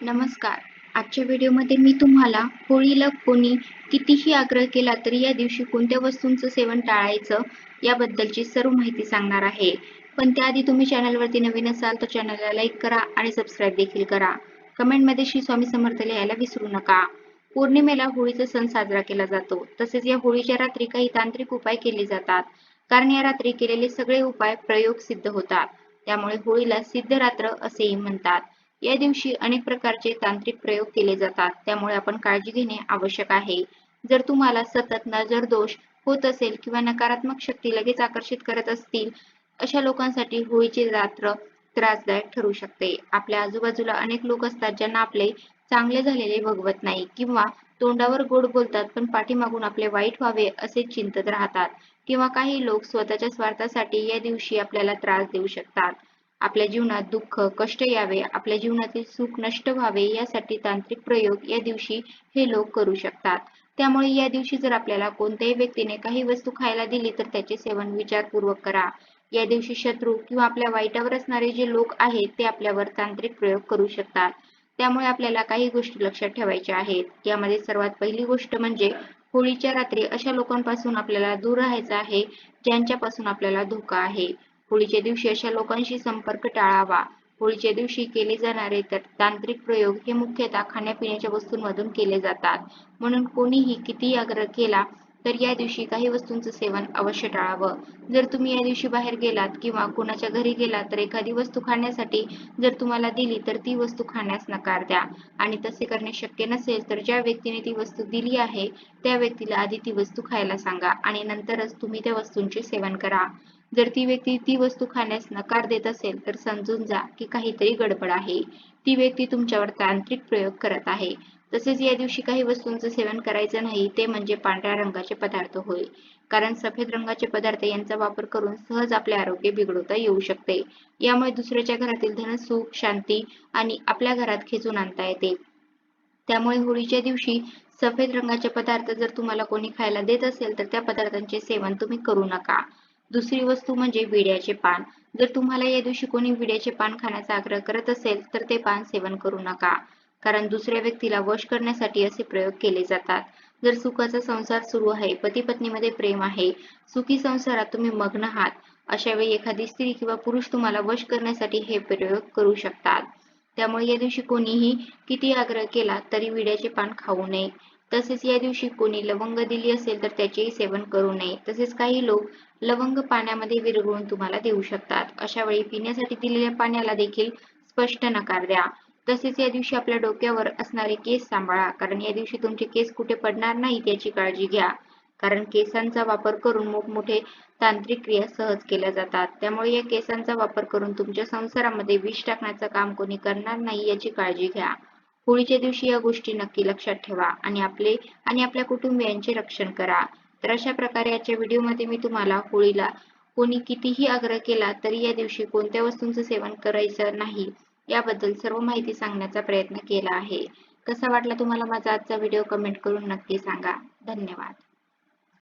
नमस्कार. आजच्या व्हिडिओमध्ये मी तुम्हाला होळीला कोणी कितीही आग्रह केला तरी या दिवशी कोणत्या वस्तूंचं सेवन टाळायचं याबद्दलची सर्व माहिती सांगणार आहे. पण त्याआधी तुम्ही चॅनलवरती नवीन असाल तर चॅनलला लाईक करा आणि सबस्क्राईब देखील करा. कमेंटमध्ये श्री स्वामी समर्थ लिहायला विसरू नका. पौर्णिमेला होळीचा सण साजरा केला जातो. तसेच या होळीच्या रात्री काही तांत्रिक उपाय केले जातात. कारण या रात्री केलेले सगळे उपाय प्रयोग सिद्ध होतात. त्यामुळे होळीला सिद्ध रात्र असेही म्हणतात. या दिवशी अनेक प्रकारचे तांत्रिक प्रयोग केले जातात. त्यामुळे आपण काळजी घेणे आवश्यक आहे. जर तुम्हाला सतत नजर दोष होत असेल किंवा नकारात्मक शक्ती लगेच आकर्षित करत असतील अशा लोकांसाठी होळीची रात्र त्रासदायक ठरू शकते. आपल्या आजूबाजूला अनेक लोक असतात ज्यांना आपले चांगले झालेले भगवत नाही किंवा तोंडावर गोड बोलतात पण पाठीमागून आपले वाईट व्हावे असे चिंतत राहतात किंवा काही लोक स्वतःच्या स्वार्थासाठी या दिवशी आपल्याला त्रास देऊ शकतात. आपल्या जीवनात दुःख कष्ट यावे आपल्या जीवनातील सुख नष्ट व्हावे यासाठी तांत्रिक प्रयोग या दिवशी हे लोक करू शकतात. त्यामुळे या दिवशी जर आपल्याला कोणत्याही व्यक्तीने काही वस्तू खायला दिली तर त्याचे सेवन विचारपूर्वक करा. या दिवशी शत्रू किंवा आपल्या वाईटावर असणारे जे लोक आहेत ते आपल्यावर तांत्रिक प्रयोग करू शकतात. त्यामुळे आपल्याला काही गोष्टी लक्षात ठेवायच्या आहेत. यामध्ये सर्वात पहिली गोष्ट म्हणजे होळीच्या रात्री अशा लोकांपासून आपल्याला दूर राहायचं आहे ज्यांच्यापासून आपल्याला धोका आहे. होळीच्या दिवशी अशा लोकांशी संपर्क टाळावा. होळीच्या दिवशी केले जाणारे तर तांत्रिक प्रयोग हे मुख्यतः खाण्यापिण्याच्या वस्तूंमधून केले जातात. म्हणून कोणीही कितीही आग्रह केला तर या दिवशी काही वस्तूंचं सेवन अवश्य टाळावं. जर तुम्ही या दिवशी बाहेर गेलात किंवा कोणाच्या घरी गेलात तर एखादी वस्तू खाण्यासाठी जर तुम्हाला दिली तर ती वस्तू खाण्यास नकार द्या. आणि तसे करणे शक्य नसेल तर ज्या व्यक्तीने ती वस्तू दिली आहे त्या व्यक्तीला आधी ती वस्तू खायला सांगा आणि नंतरच तुम्ही त्या वस्तूंचे सेवन करा. जर ती व्यक्ती ती वस्तू खाण्यास नकार देत असेल तर समजून जा की काहीतरी गडबड आहे. ती व्यक्ती तुमच्यावर तांत्रिक प्रयोग करत आहे. तसेच या दिवशी काही वस्तूंचं सेवन करायचं नाही ते म्हणजे पांढऱ्या रंगाचे पदार्थ होय. कारण सफेद रंगाचे पदार्थ यांचा वापर करून सहज आपले आरोग्य बिघडवता येऊ शकते. यामुळे दुसऱ्याच्या घरातील धन सुख शांती आणि आपल्या घरात खेचून आणता येते. त्यामुळे होळीच्या दिवशी सफेद रंगाचे पदार्थ जर तुम्हाला कोणी खायला देत असेल तर त्या पदार्थांचे सेवन तुम्ही करू नका. दुसरी वस्तू म्हणजे विड्याचे पान. जर तुम्हाला या दिवशी कोणी विड्याचे पान खाण्याचा आग्रह करत असेल तर ते पान सेवन करू नका. कारण दुसऱ्या व्यक्तीला वश करण्यासाठी असे प्रयोग केले जातात. जर सुखाचा संसार सुरू आहे पती पत्नीमध्ये प्रेम आहे सुखी संसारात तुम्ही मग्न आहात अशा वेळी एखादी स्त्री किंवा पुरुष तुम्हाला वश करण्यासाठी हे प्रयोग करू शकतात. त्यामुळे या दिवशी कोणीही किती आग्रह केला तरी विड्याचे पान खाऊ नये. तसेच या दिवशी कोणी लवंग दिली असेल तर त्याचेही सेवन करू नये. तसेच काही लोक लवंग पाण्यामध्ये विरघळून तुम्हाला देऊ शकतात. अशा वेळी पिण्यासाठी दिलेल्या पाण्याला देखील स्पष्ट नकार द्या. तसेच या दिवशी आपल्या डोक्यावर असणारे केस सांभाळा. कारण या दिवशी तुमचे केस कुठे पडणार नाहीत याची काळजी घ्या. कारण केसांचा वापर करून मोठमोठे तांत्रिक क्रिया सहज केल्या जातात. त्यामुळे या केसांचा वापर करून तुमच्या संसारामध्ये विष टाकण्याचं काम कोणी करणार नाही याची काळजी घ्या. होळीच्या दिवशी या गोष्टी नक्की लक्षात ठेवा आणि आपले आणि आपल्या कुटुंबियांचे रक्षण करा. तर अशा प्रकारे आजच्या व्हिडिओमध्ये मी तुम्हाला होळीला कोणी कितीही आग्रह केला तरी या दिवशी कोणत्या वस्तूंचं सेवन करायचं नाही याबद्दल सर्व माहिती सांगण्याचा प्रयत्न केला आहे. कसा वाटला तुम्हाला माझा आजचा व्हिडिओ कमेंट करून नक्की सांगा. धन्यवाद.